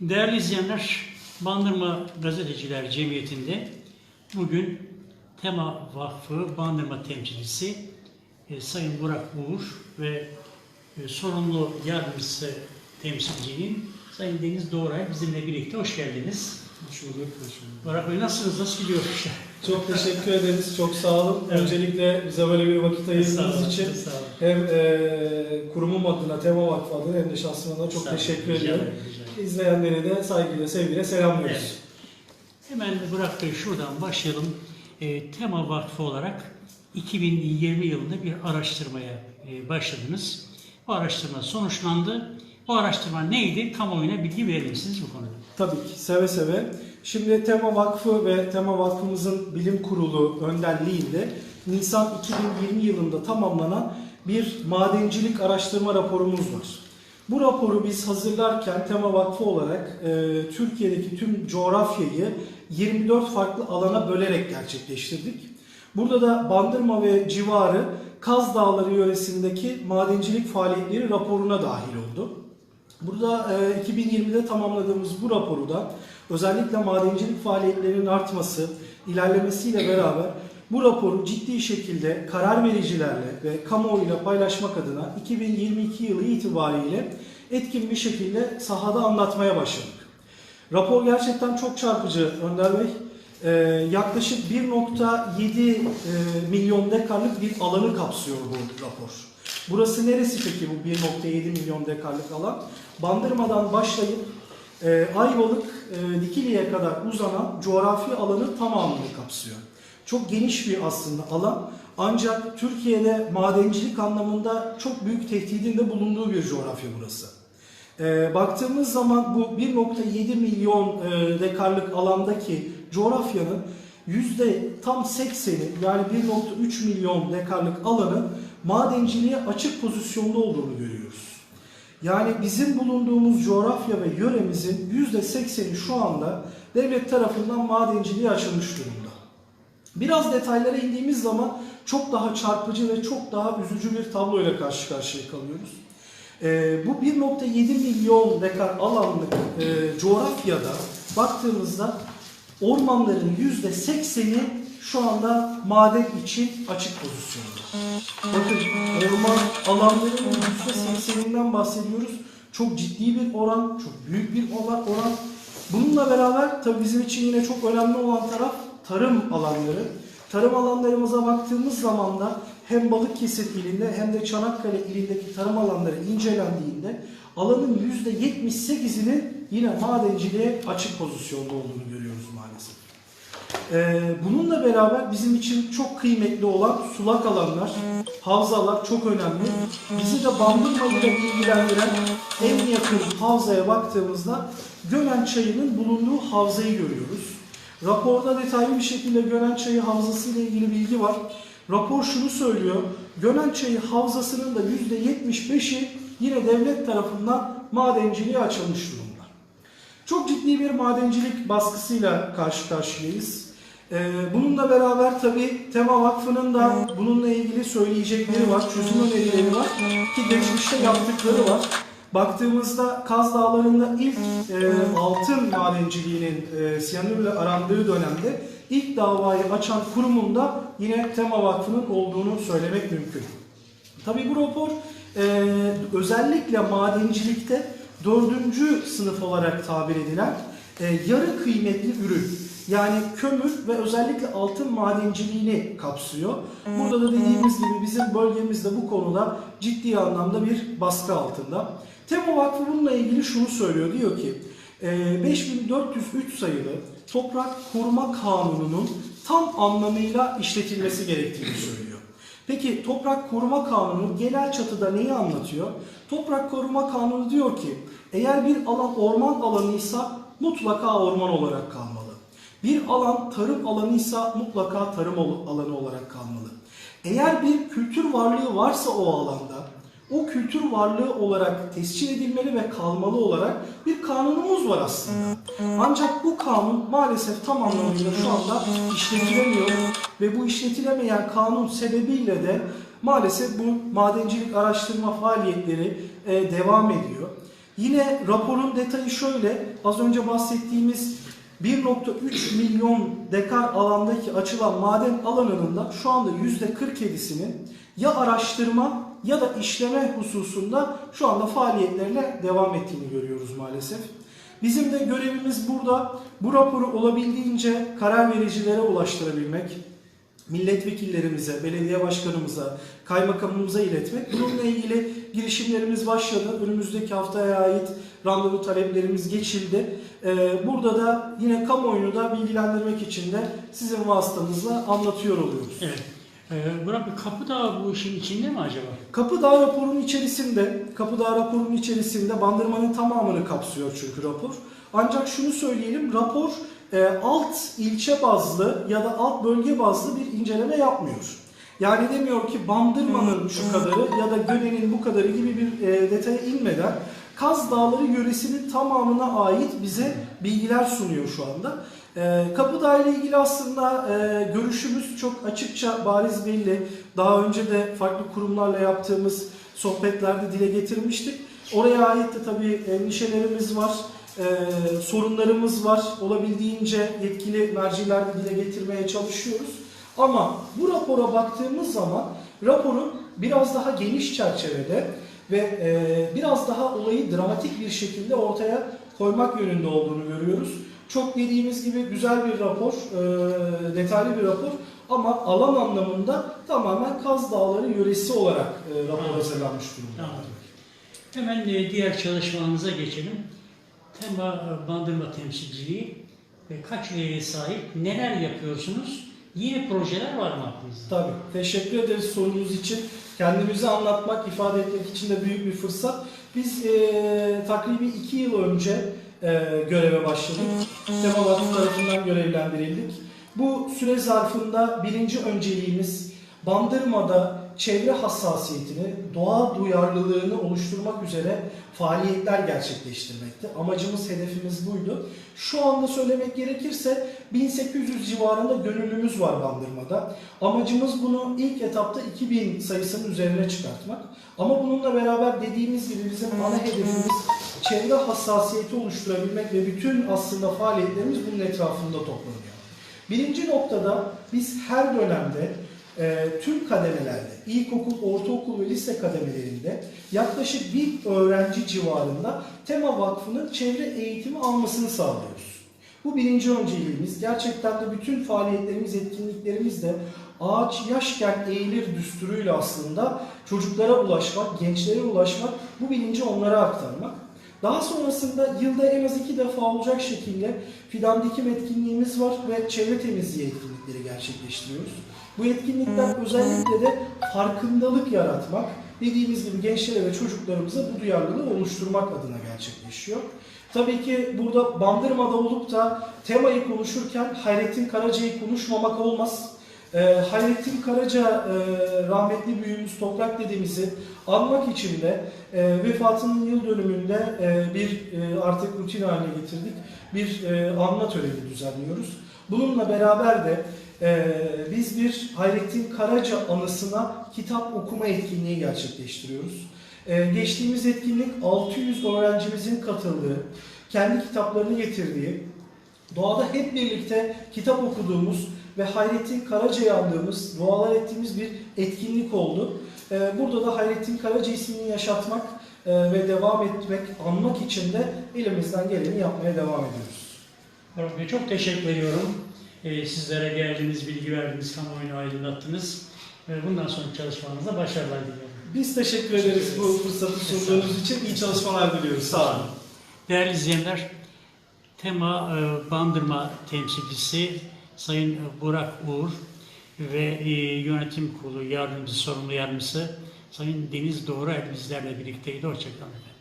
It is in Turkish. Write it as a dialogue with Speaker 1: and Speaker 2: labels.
Speaker 1: Değerli izleyenler, Bandırma Gazeteciler Cemiyeti'nde bugün Tema Vakfı Bandırma temsilcisi e, Sayın Burak Uğur ve e, sorumlu yardımcısı temsilcinin Sayın Deniz Doğray bizimle birlikte hoş geldiniz.
Speaker 2: Hoş bulduk.
Speaker 1: Burak Bey nasılsınız? Nasıl gidiyor işler?
Speaker 2: Çok teşekkür ederiz. Çok sağ olun.
Speaker 1: Evet.
Speaker 2: Öncelikle bize böyle bir vakit ayırdığınız için hem e, kurumum adına, Tema Vakfı adına hem de şahsım adına çok teşekkür ediyorum. İzleyenleri de saygıyla, sevgiyle selamlıyoruz.
Speaker 1: Evet. Hemen Burak Bey şuradan başlayalım. E, Tema Vakfı olarak 2020 yılında bir araştırmaya e, başladınız. Bu araştırma sonuçlandı. Bu araştırma neydi? Kamuoyuna bilgi verir misiniz bu konuda?
Speaker 2: Tabii ki seve seve. Şimdi Tema Vakfı ve Tema Vakfımızın bilim kurulu önderliğinde Nisan 2020 yılında tamamlanan bir madencilik araştırma raporumuz var. Bu raporu biz hazırlarken Tema Vakfı olarak e, Türkiye'deki tüm coğrafyayı 24 farklı alana bölerek gerçekleştirdik. Burada da Bandırma ve civarı Kaz Dağları yöresindeki madencilik faaliyetleri raporuna dahil oldu. Burada e, 2020'de tamamladığımız bu raporu da özellikle madencilik faaliyetlerinin artması, ilerlemesiyle beraber bu raporu ciddi şekilde karar vericilerle ve kamuoyuyla paylaşmak adına 2022 yılı itibariyle etkin bir şekilde sahada anlatmaya başladık. Rapor gerçekten çok çarpıcı Önder Bey. Ee, yaklaşık 1.7 e, milyon dekarlık bir alanı kapsıyor bu rapor. Burası neresi peki bu 1.7 milyon dekarlık alan? Bandırmadan başlayıp e, Ayvalık, e, Dikili'ye kadar uzanan coğrafi alanı tamamını kapsıyor. Çok geniş bir aslında alan ancak Türkiye'de madencilik anlamında çok büyük tehdidin de bulunduğu bir coğrafya burası. E, baktığımız zaman bu 1.7 milyon e, dekarlık alandaki coğrafyanın yüzde tam 80'i yani 1.3 milyon dekarlık alanın madenciliğe açık pozisyonda olduğunu görüyoruz. Yani bizim bulunduğumuz coğrafya ve yöremizin yüzde 80'i şu anda devlet tarafından madenciliğe açılmış durumda. Biraz detaylara indiğimiz zaman çok daha çarpıcı ve çok daha üzücü bir tabloyla karşı karşıya kalıyoruz. Ee, bu 1.7 milyon dekar alanlık e, coğrafyada baktığımızda ormanların %80'i şu anda maden için açık pozisyonda. Bakın orman alanlarının %80'inden bahsediyoruz. Çok ciddi bir oran, çok büyük bir oran. Bununla beraber tabii bizim için yine çok önemli olan taraf tarım alanları. Tarım alanlarımıza baktığımız zaman da hem Balıkesir ilinde hem de Çanakkale ilindeki tarım alanları incelendiğinde alanın %78'inin yine madenciliğe açık pozisyonda olduğunu görüyoruz maalesef. Ee, bununla beraber bizim için çok kıymetli olan sulak alanlar, havzalar çok önemli. Bizi de Bandırma ile ilgilendiren en yakın havzaya baktığımızda Gönen Çayı'nın bulunduğu havzayı görüyoruz. Raporda detaylı bir şekilde Gönen Çayı Havzası ile ilgili bilgi var. Rapor şunu söylüyor. Gönen Çayı Havzası'nın da %75'i yine devlet tarafından madenciliğe açılmış durumda. Çok ciddi bir madencilik baskısıyla karşı karşıyayız. Ee, bununla beraber tabi Tema Vakfı'nın da bununla ilgili söyleyecekleri var, çözüm önerileri var ki geçmişte yaptıkları var. Baktığımızda Kaz Dağları'nda ilk e, altın madenciliğinin e, siyanürle arandığı dönemde ilk davayı açan kurumun da yine Tema Vakfı'nın olduğunu söylemek mümkün. Tabii bu rapor e, özellikle madencilikte dördüncü sınıf olarak tabir edilen e, yarı kıymetli ürün yani kömür ve özellikle altın madenciliğini kapsıyor. Burada da dediğimiz gibi bizim bölgemizde bu konuda ciddi anlamda bir baskı altında. Tema Vakfı bununla ilgili şunu söylüyor. Diyor ki e, 5403 sayılı Toprak Koruma Kanunu'nun tam anlamıyla işletilmesi gerektiğini söylüyor. Peki Toprak Koruma Kanunu genel çatıda neyi anlatıyor? Toprak Koruma Kanunu diyor ki eğer bir alan orman alanıysa mutlaka orman olarak kalmalı. Bir alan tarım alanıysa mutlaka tarım alanı olarak kalmalı. Eğer bir kültür varlığı varsa o alanda o kültür varlığı olarak tescil edilmeli ve kalmalı olarak bir kanunumuz var aslında. Ancak bu kanun maalesef tam anlamıyla şu anda işletilemiyor ve bu işletilemeyen kanun sebebiyle de maalesef bu madencilik araştırma faaliyetleri e, devam ediyor. Yine raporun detayı şöyle. Az önce bahsettiğimiz 1.3 milyon dekar alandaki açılan maden alanının da şu anda %47'sinin ya araştırma ya da işleme hususunda şu anda faaliyetlerine devam ettiğini görüyoruz maalesef. Bizim de görevimiz burada bu raporu olabildiğince karar vericilere ulaştırabilmek, milletvekillerimize, belediye başkanımıza, kaymakamımıza iletmek. Bununla ilgili girişimlerimiz başladı. Önümüzdeki haftaya ait randevu taleplerimiz geçildi. Ee, Burada da yine kamuoyunu da bilgilendirmek için de sizin vasıtanızla anlatıyor oluyoruz.
Speaker 1: Evet. Ee, Burak Kapıdağ bu işin içinde mi acaba?
Speaker 2: Kapıdağ raporunun içerisinde, Kapıdağ raporunun içerisinde bandırmanın tamamını kapsıyor çünkü rapor. Ancak şunu söyleyelim, rapor e, alt ilçe bazlı ya da alt bölge bazlı bir inceleme yapmıyor. Yani demiyor ki bandırmanın şu kadarı ya da Gönen'in bu kadarı gibi bir e, detaya inmeden Kaz Dağları yöresinin tamamına ait bize bilgiler sunuyor şu anda. E, Kapıdağ ile ilgili aslında e, görüşümüz çok açıkça bariz belli. Daha önce de farklı kurumlarla yaptığımız sohbetlerde dile getirmiştik. Oraya ait de tabii endişelerimiz var, e, sorunlarımız var. Olabildiğince yetkili mercilerde dile getirmeye çalışıyoruz. Ama bu rapora baktığımız zaman raporun biraz daha geniş çerçevede ve e, biraz daha olayı dramatik bir şekilde ortaya koymak yönünde olduğunu görüyoruz. Çok dediğimiz gibi güzel bir rapor, e, detaylı bir rapor ama alan anlamında tamamen Kaz Dağları yöresi olarak e, rapor hazırlanmış durumda.
Speaker 1: Hemen e, diğer çalışmalarınıza geçelim. Tema e, bandırma temsilciliği ve kaç üyeye sahip, neler yapıyorsunuz? Yeni projeler var mı aklınızda?
Speaker 2: Tabii. Teşekkür ederiz sorunuz için. Kendimizi anlatmak, ifade etmek için de büyük bir fırsat. Biz e, takribi iki yıl önce e, göreve başladık. Tema Vakfı tarafından görevlendirildik. Bu süre zarfında birinci önceliğimiz Bandırma'da çevre hassasiyetini, doğa duyarlılığını oluşturmak üzere faaliyetler gerçekleştirmekti. Amacımız, hedefimiz buydu. Şu anda söylemek gerekirse 1800 civarında gönüllümüz var Bandırma'da. Amacımız bunu ilk etapta 2000 sayısının üzerine çıkartmak. Ama bununla beraber dediğimiz gibi bizim ana hedefimiz çevre hassasiyeti oluşturabilmek ve bütün aslında faaliyetlerimiz bunun etrafında toplanıyor. Birinci noktada biz her dönemde e, tüm kademelerde, ilkokul, ortaokul ve lise kademelerinde yaklaşık bir öğrenci civarında Tema Vakfı'nın çevre eğitimi almasını sağlıyoruz. Bu birinci önceliğimiz. Gerçekten de bütün faaliyetlerimiz, etkinliklerimiz de ağaç yaşken eğilir düsturuyla aslında çocuklara ulaşmak, gençlere ulaşmak, bu bilinci onlara aktarmak. Daha sonrasında yılda en az iki defa olacak şekilde fidan dikim etkinliğimiz var ve çevre temizliği etkinlikleri gerçekleştiriyoruz. Bu etkinlikler özellikle de farkındalık yaratmak, dediğimiz gibi gençlere ve çocuklarımıza bu duyarlılığı oluşturmak adına gerçekleşiyor. Tabii ki burada Bandırma'da olup da temayı konuşurken Hayrettin Karaca'yı konuşmamak olmaz. Ee, Hayrettin Karaca e, rahmetli büyüğümüz Toprak dedemizi anmak için de e, vefatının yıl dönümünde e, bir e, artık rutin haline getirdik. Bir e, anma töreni düzenliyoruz. Bununla beraber de e, biz bir Hayrettin Karaca anısına kitap okuma etkinliği gerçekleştiriyoruz. E, geçtiğimiz etkinlik 600 öğrencimizin katıldığı, kendi kitaplarını getirdiği, doğada hep birlikte kitap okuduğumuz ve Hayrettin Karaca'yı andığımız, dualar ettiğimiz bir etkinlik oldu. Ee, Burada da Hayrettin Karaca ismini yaşatmak e, ve devam etmek, anmak için de elimizden geleni yapmaya devam ediyoruz.
Speaker 1: Bey çok teşekkür ediyorum. Ee, sizlere geldiniz, bilgi verdiniz, kamuoyunu aydınlattınız. Ve bundan sonraki çalışmalarınızda başarılar diliyorum.
Speaker 2: Biz teşekkür ederiz bu fırsatı sunduğunuz için. İyi çalışmalar diliyoruz. Sağ olun.
Speaker 1: Değerli izleyenler, Tema e, Bandırma temsilcisi Sayın Burak Uğur ve e, yönetim kurulu yardımcısı, sorumlu yardımcısı Sayın Deniz Doğru bizlerle birlikteydi. Hoşçakalın efendim.